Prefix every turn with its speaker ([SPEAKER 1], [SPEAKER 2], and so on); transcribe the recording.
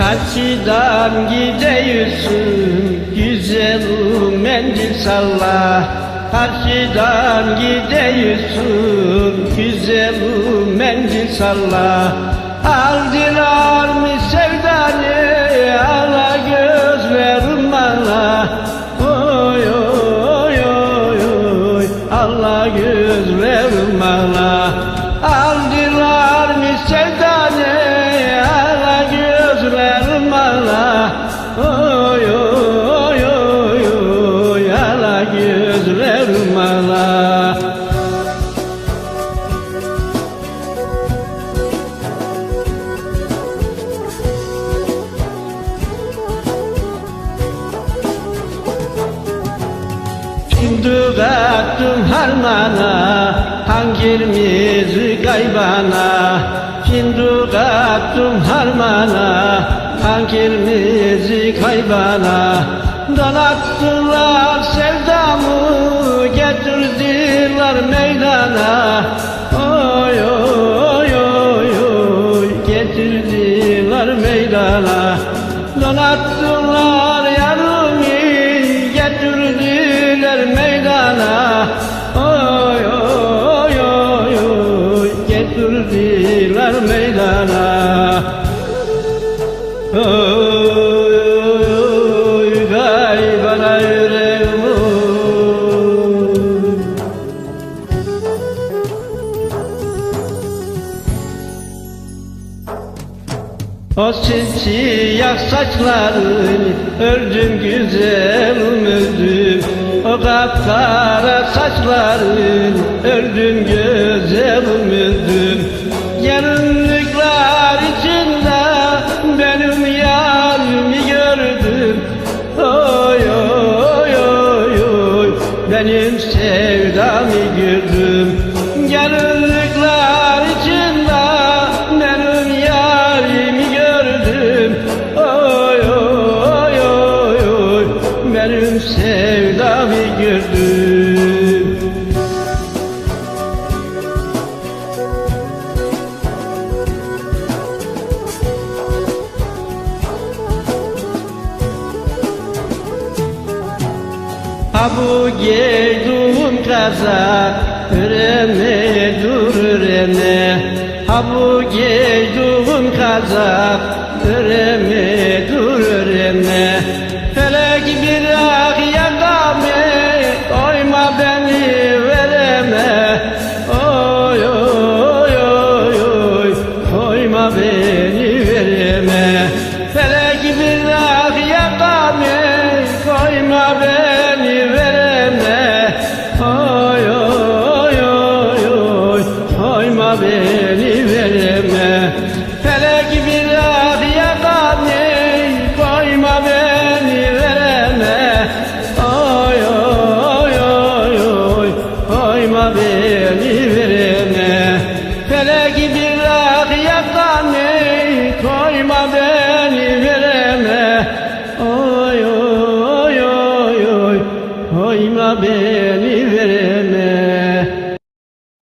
[SPEAKER 1] Karşıdan gidiyorsun güzelim mendil salla. Karşıdan gidiyorsun güzelim mendil salla ala bana Fındık attım harmana Hangirimizi kaybana Fındık attım harmana Hangirimizi kaybana Donattılar sevdamı Getirdiler meydana Oy oy oy oy Getirdiler meydana Donattılar yarımı Getirdiler meydana Oy oy oy oy Getirdiler meydana Oy O simsiyah saçların öldüm güzelim öldüm O kapkara saçların öldüm güzelim benim sevdamı gördüm Ha bu giyduğum kazak Üreme dur üreme. Ha bu giyduğum kazak Üreme